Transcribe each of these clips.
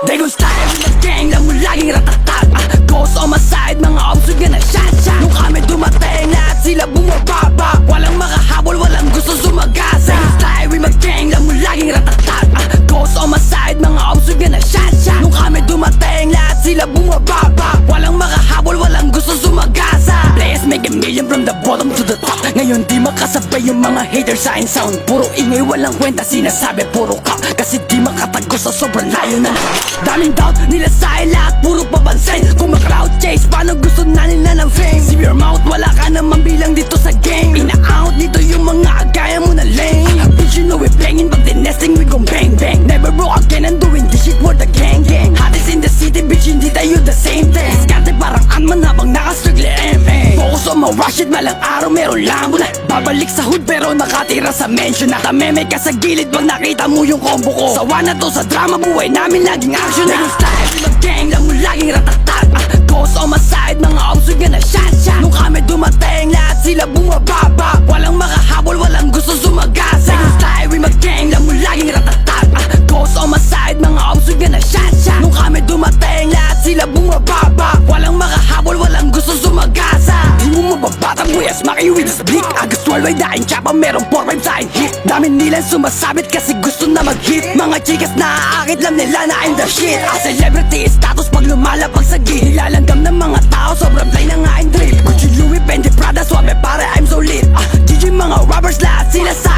They Dagos tayo with the gang lang mo laging ratatak ah, Ghost on my side, mga obsod nga na shot shot Nung kami dumating, lahat sila bumababa. Walang makahabol, walang gusto sumagasa Dagos tayo with my gang lang mo laging ratatak ah, Ghost on my side, mga obsod nga na shot shot Nung kami dumating, lahat sila bumababa. Walang makahabol, walang gusto sumagasa Players make a million from the bottom to the sign sound. Puro ingay walang kwenta sinasabi puro ka. Kasi di makatago sa sobrang layo na Daming doubt nila sa lahat puro pabansin. Kung ma-crowd chase paano gusto na nila ng fame? Zip your mouth wala ka naman bilang dito sa game. Ina-out dito yung mga gaya mo na lame. Bitch you know we bangin pag nesting we gon' bang bang. Never broke again and doing this shit for the gang gang. Hottest in the city bitch hindi tayo the same thing. Diskarte parang Ant-Man habang nakastruggle On my rush it malang araw meron lambo na. Babalik sa hood pero nakatira sa mansion na. Tameme ka sa gilid pag nakita mo yung combo ko. Sawa na to sa drama buhay namin laging action na. Yung style ng gang lang mo laging ratatak ah, Ghost on my side mga obso nga na shot shot Nung kami dumating lahat sila bumababa. Walang makahabol walang gusto sumagasa Yung style we mag-gang lang mo laging ratatak ah, Ghost on my side mga obso nga na shot shot Nung kami dumating lahat sila bumababa mababatang boy as maki with this blick Agus 12 ay daing tsapa merong 4-5 sa hit. Dami nilang sumasabit kasi gusto na mag-hit. Mga chikas na aakit lang nila na I'm the shit. A celebrity status pag lumalapag sa gilid Nilalanggam ng mga tao sobrang play na nga ang drip. Gucci Louis Fendi Prada suabe pare I'm so lit. Ah, GG mga robbers lahat sila sign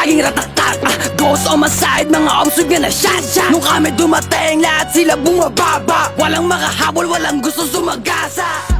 laging ratatak ah, Ghost on my side mga gonna shot shot. Nung kami dumating lahat sila bumababa. Walang makahabol walang gusto sumagasa